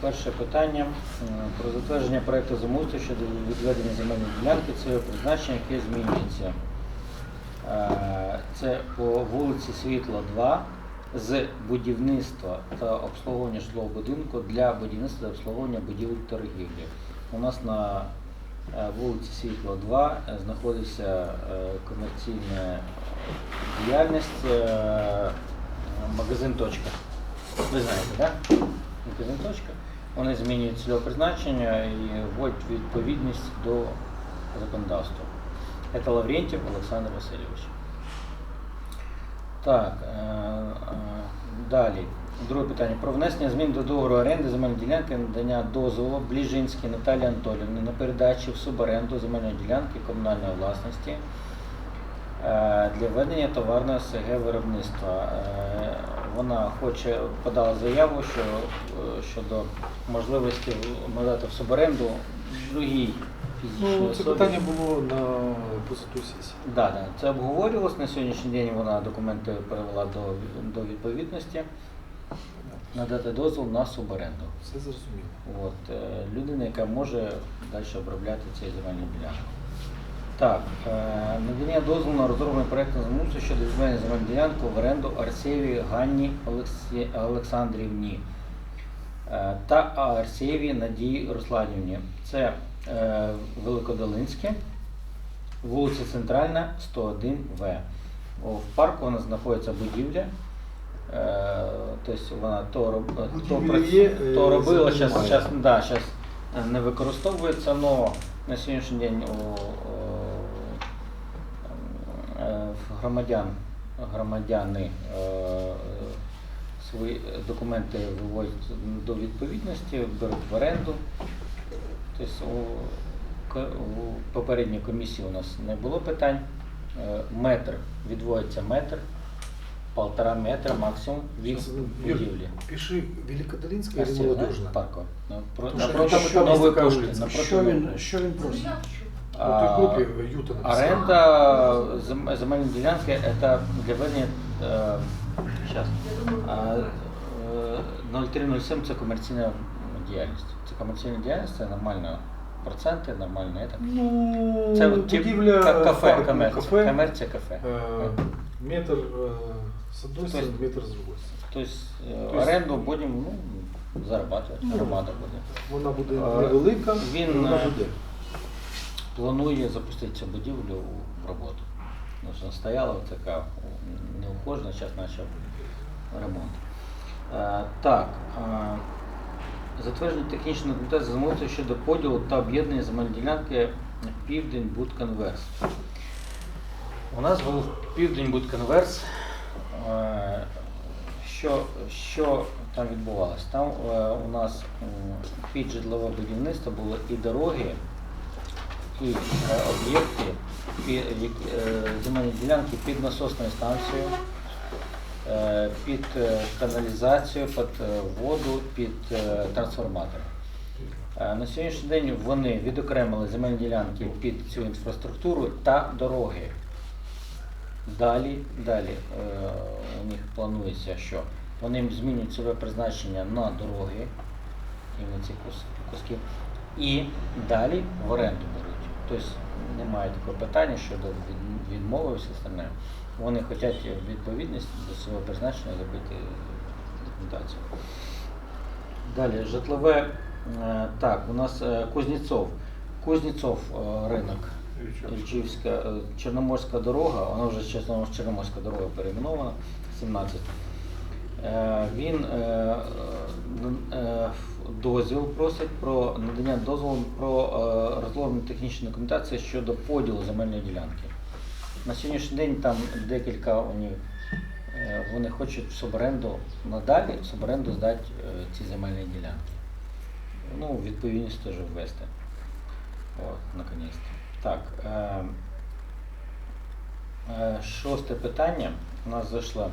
перше питання про затвердження проекту замовлення щодо відведення земельної ділянки цього призначення, яке змінюється. Е, Це по вулиці Світла 2 з будівництва та обслуговування житлового будинку для будівництва та обслуговування будівель торгівлі. У нас на е, вулиці Світла 2 е, знаходиться комерційна діяльність магазин. Ви знаєте, так? Да? Точка. Вони змінюють цільове призначення і вводять відповідність до законодавства. Це Лаврентьєв Олександр Васильович. Так, е, е, далі. Друге питання. Про внесення змін до договору оренди земельної ділянки, надання дозволу Бліжинській Наталії Анатоліївні на передачу в суборенду земельної ділянки комунальної власності для ведення товарного СГ виробництва. Е, Вона хоче подала заяву що, е, щодо можливості надати в суборенду другій фізичній Ну, це особі. питання було на позиту сесії. Да, да, це обговорювалось. На сьогоднішній день вона документи перевела до, до відповідності. Надати дозвіл на суборенду. Все зрозуміло. От, е, людина, яка може далі обробляти цей земельний ділянку. Так, е, надання дозволу на розроблення проєкту замусу щодо відведення земельної ділянки в оренду Арсєві Ганні Олексі... Олександрівні е, та Арсєві Надії Русланівні. Це е, Великодолинське, вулиця Центральна, 101В. В парку нас знаходиться будівля. Тобто вона то, роб... то, є, то робила, зараз да, не використовується, але на сьогоднішній день у, громадян, громадяни е, свої документи виводять до відповідності, беруть в оренду. Тобто у, попередній комісії у нас не було питань. Е, Метр, відводиться метр, полтора метра максимум від ну, будівлі. Пиши Великодолинська да? молодежна. Парко. Що Напроти нової пошти. що він просить? У той А, групі Юта написала. Оренда зем- земельной ділянки это для ведення э, сейчас, а, э, 0307 це комерційна діяльність. Це комерційна діяльність, це нормально проценти, нормально это. Ну, Це от тип будівля ка- кафе, парку, комерція, кафе. комерція кафе. Э, метр э, с одной То стороны, есть- метр с другой стороны. Тобто е, Тобто- оренду будемо ну, зарабатувати, Ну, громада буде. Вона буде Е, невелика, він, але вона е, буде. Планує запустити цю будівлю в роботу. Тому що стояла така неухожена, зараз почав ремонт. Е, так, е, затвердження технічної документації замовлення щодо поділу та об'єднання земельної ділянки Південь Будконверс. У нас був Південь Будконверс. Е, Що, що там відбувалося? Там е, у нас під житлове будівництво були і дороги, і е, об'єкти, які- е, земельні ділянки під насосною станцією, е, під е, каналізацію, під е, воду, під е, трансформатор. Е, На сьогоднішній день вони відокремили земельні ділянки під цю інфраструктуру та дороги. Далі, далі е, у них планується, що вони змінюють своє призначення на дороги, іменно ці куски, і далі в оренду беруть. Тобто немає такого питання щодо відмови і все остальне. Вони хочуть відповідність до свого призначення зробити документацію. Далі, житлове, е, так, у нас е, Кузнєцов. Кузнєцов е, ринок. Ільчівська, Чорноморська дорога, вона вже чесно Чорноморська дорога перейменована, 17. Е, Він дозвіл просить про надання дозволу про е, розроблення технічної документації щодо поділу земельної ділянки. На сьогоднішній день там декілька у них, е, вони хочуть в суборенду надалі, в суборенду здати е, ці земельні ділянки. Ну, відповідність теж ввести. От, наконець. Так. Шосте питання у нас зайшло.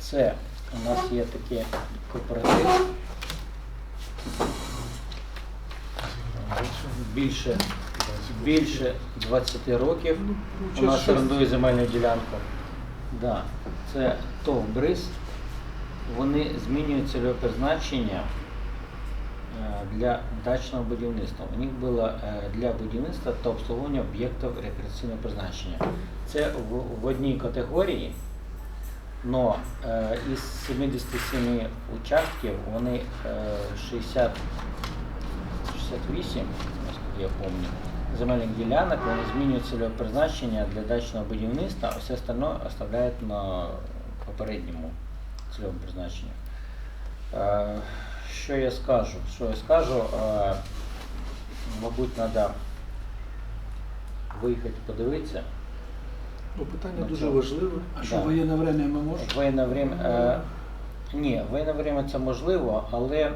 Це у нас є такий кооператив. Більше, більше 20 років у нас орендує земельну ділянку. Да. Це ТОВ БРИЗ. Вони змінюють цільове призначення для дачного будівництва. У них було е, для будівництва та обслуговування об'єктів рекреаційного призначення. Це в одній категорії, але із 77 участків вони е, 60 68, наскільки я пам'ятаю, земельних ділянок, вони змінюють цільове призначення для дачного будівництва, а все остальное оставляють на попередньому цільовому призначенні. Е, Що я скажу? Що я скажу? Е, Мабуть, треба виїхати подивитися. Ну, питання Ну, дуже важливе. А що Да. воєнне время ми можемо? Воєнне время, е, ні, воєнне время це можливо, але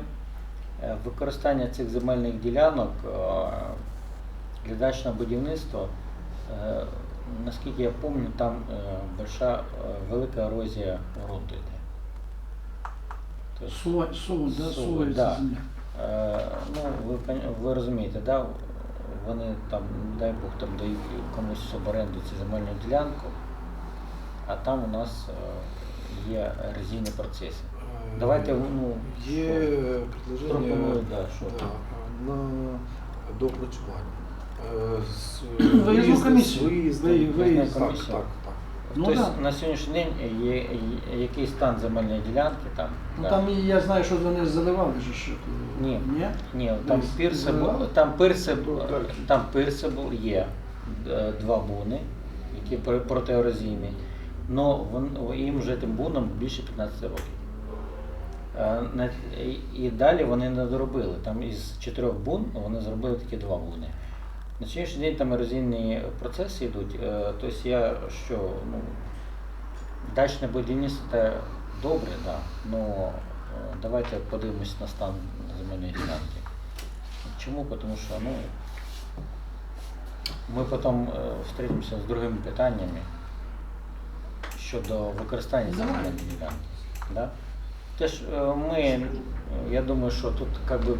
е, використання цих земельних ділянок е, для дачного будівництва, е, наскільки я пам'ятаю, там е, большая, е, велика ерозія ґрунту йде. Тобто, Сува, сува, да, Сува, сувається да. Е, ну, ви, ви розумієте, да? Вони там, дай Бог, там дають комусь в оренду цю земельну ділянку, а там у нас е, є резійні процеси. Е, Давайте, ну, Є Пропоную, предложення да, що? да, на допрацювання. Е, з Виїзну комісію. виїзну так, комісію. так, так. Ну, тобто да. на сьогоднішній день є, є який стан земельної ділянки там? Ну да. там і я знаю, що вони заливали же що. Ні. Ні? Ні, там Десь пирсибл, заливали? там пирсибл, Тут далі. там пирсибл є е, два буни, які пр- протиерозійні, але їм вже тим бунам більше 15 років. Е, на- і- І далі вони не доробили. Там із чотирьох бун вони зробили тільки два буни. На сьогоднішній день там ерозійні процеси йдуть. е, Тобто я що, ну, дачне будівництво це добре, да, але давайте подивимось на стан земельної ділянки. Чому? Тому що ну, ми потім е, встретимося з другими питаннями щодо використання земельної ділянки. Да? Теж е, ми, е, я думаю, що тут как би,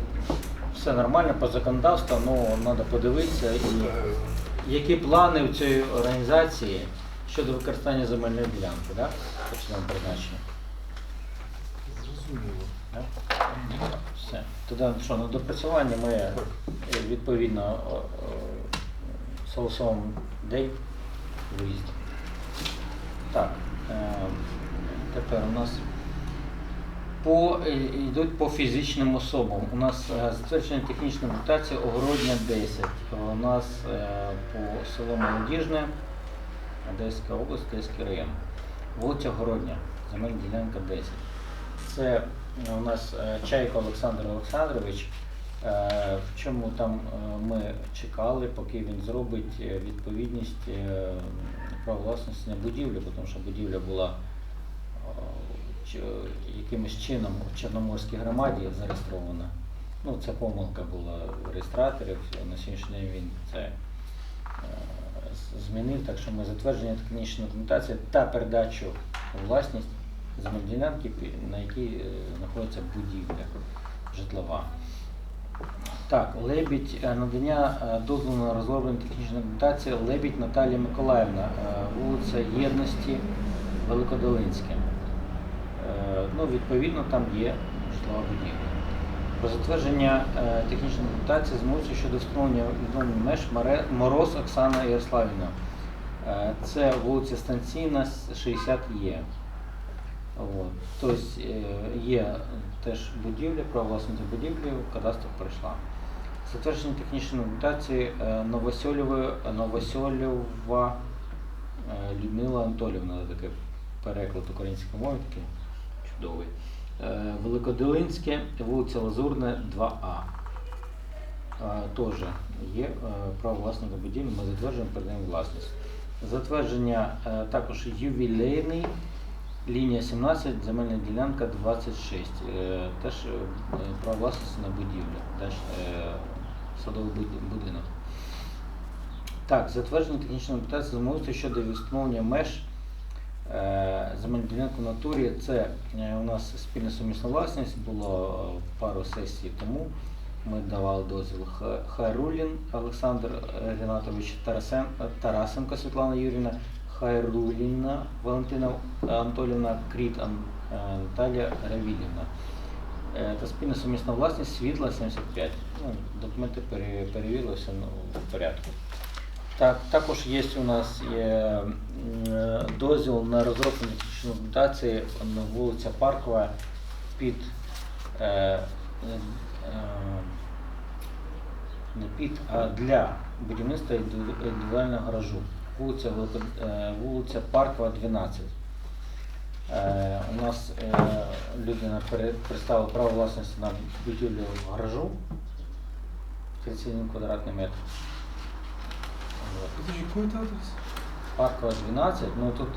все нормально по законодавству, але треба подивитися, і які плани у цієї організації щодо використання земельної ділянки, да? по цьому призначенню. Зрозуміло. Да? Все. Тоді що, на допрацювання ми е, відповідно о, день виїзд. Так, е, тепер у нас по, е, йдуть по фізичним особам. У нас е, затверджена технічна документація Огородня 10. У нас е, по село Молодіжне, Одеська область, Одеський район. Вулиця Городня, земельна ділянка 10. Це у нас Чайко Олександр Олександрович. В чому там ми чекали, поки він зробить відповідність права власності на будівлю, тому що будівля була якимось чином у Чорноморській громаді зареєстрована. Ну, це помилка була реєстраторів. На сьогоднішній день він це е, змінив, так що ми затвердження технічної документації та передачу у власність земельної ділянки, на якій е, знаходиться будівля житлова. Так, Лебідь, е, надання е, дозволу на розроблення технічної документації Лебідь Наталія Миколаївна, е, вулиця Єдності, Великодолинське. Ну, відповідно, там є житлова будівля. Про затвердження е, технічної документації змусу щодо встановлення відновлення меж Мороз Оксана Ярославівна. Е, Це вулиця Станційна, 60 є. Тобто е, є теж будівля, право власності будівлі, кадастр пройшла. Затвердження технічної документації е, Людмила Анатолівна, такий переклад української мови, такий чудовий. Е, Великодолинське, вулиця Лазурна, 2А. Е, Теж є е, право власника будівлі, ми затверджуємо, передаємо власність. Затвердження е, також ювілейний, лінія 17, земельна ділянка 26. Е, Теж право власності на будівлю, теж садовий будинок. Так, затвердження технічної документації замовити щодо встановлення меж е, земельної в натурі. Це е, у нас спільна сумісна власність, було е, пару сесій тому. Ми давали дозвіл Хайрулін Олександр Рінатович Тарасен, Тарасенко Світлана Юрівна, Хайруліна Валентина Анатолівна, Кріт Наталія Равілівна. Та спільна сумісна власність світла 75. Ну, документи пере- перевірили, все ну, в порядку. Так, також є у нас є, е, дозвіл на розробку технічної документації на вулиця Паркова під е, е, не під, а для будівництва інди- індивідуального гаражу. Вулиця, вулиця Паркова, 12. Е, у нас е, людина представила право власності на будівлю гаражу 31 квадратний метр. Подожди, який це адрес? Паркова 12, ну тут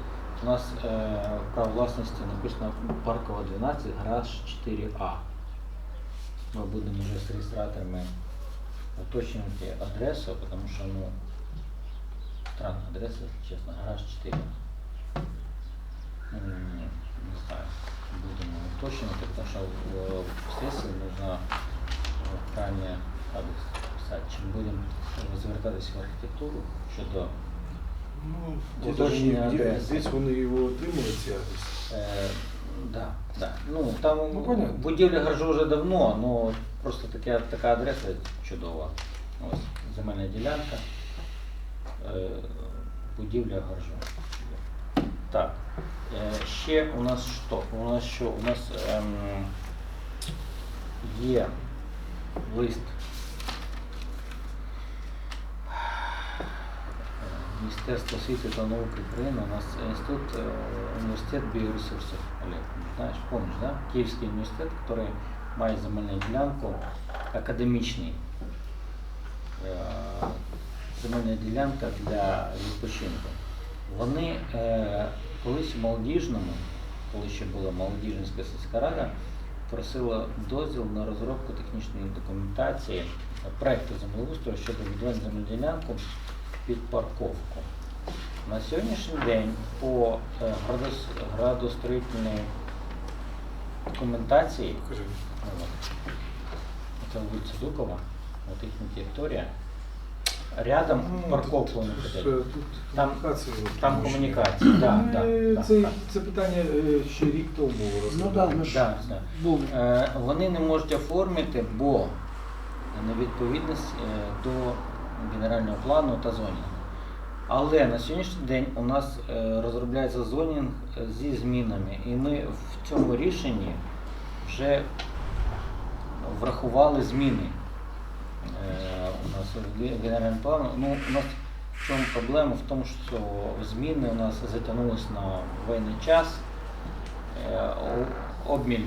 у нас е, право власності написано Паркова 12, гараж 4А. Ми будемо вже з реєстраторами уточнювати адресу, тому що ну, странна адреса, чесно, гараж 4. М, Не знаю, будемо уточнювати, тому що в, в сесії нужно в адрес писати. Чим будемо звертатися в архітектуру щодо Ну, Уточнення де- де- адреси. Десь вони його отримали, ці адреси. Е, да, да. Ну, там Ну, понятно. будівля гаражу вже давно, ну просто така, така адреса чудова. Ось земельна ділянка, е, будівля гаражу. Так. Е, ще у нас що? У нас що? У нас ем, є лист Міністерство освіти та науки України, у нас інститут, э, університет біоресурсів. Олег, знаєш, помнишь, да? Київський університет, який має земельну ділянку академічний. Е, Земельна ділянка для відпочинку. Вони е, колись в молодіжному, коли ще була молодіжницька сільська рада, просила дозвіл на розробку технічної документації е, проекту землеустрою щодо відведення земельної ділянку під парковку. На сьогоднішній день по е, градос- градостроїтельній документації, ну, це вулиця Дукова, от їхня територія, рядом Ну, парковку вони тут, е, Там-. Там комунікації, да, да, да, це, да. це питання е, ще рік тому Ну Да, да. Е, Вони не можуть оформити, бо невідповідність е, до генерального плану та зонінгу. Але на сьогоднішній день у нас е, розробляється зонінг е, зі змінами, і ми в цьому рішенні вже врахували зміни. Е, У нас в ге- генеральному плану. Ну, у нас в чому проблема? В тому, що зміни у нас затягнулись на воєнний час, о- обміль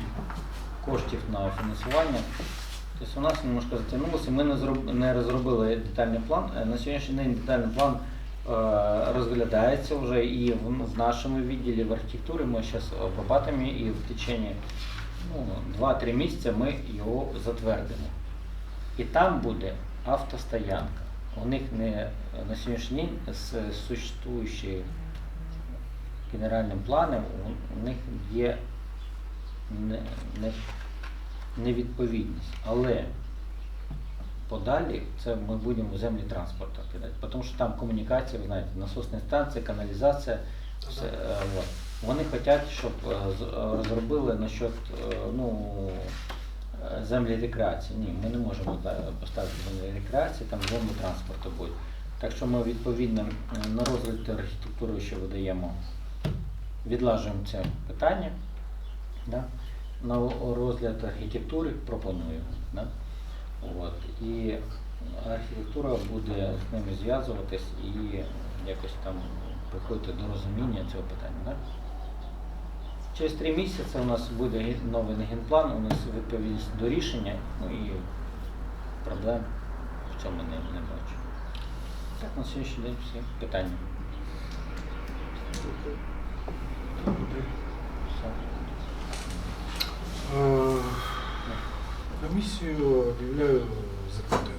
коштів на фінансування. Тобто у нас немножко затягнулося, ми не, зроб, не розробили детальний план. Е, На сьогоднішній день детальний план е, розглядається вже і в, нашому відділі в архітектурі. Ми зараз обрабатуємо і в течение ну, 2-3 місяці ми його затвердимо. І там буде автостоянка. У них не на сьогоднішній день з существуючим генеральним планом у них є не, не, невідповідність. Але подалі це ми будемо в землі транспорту кидати. Тому що там комунікація, ви знаєте, насосні станції, каналізація. Все, е, от. Вони хочуть, щоб е, е, розробили насчет е, ну, е, землі рекреації. Ні, ми не можемо поставити землі рекреації, там землі транспорту буде. Так що ми відповідно е, на розгляд архітектури, що видаємо, відлажуємо це питання. Да? На розгляд архітектури пропоную. Да? От. І архітектура буде з ними зв'язуватись і якось там приходити до розуміння цього питання. Да? Через три місяці у нас буде новий генплан, у нас відповідність до рішення, ну і проблем в цьому не, не бачу. Так, на сьогоднішній день всі питання. Все. Е, Комісію об'являю закритою.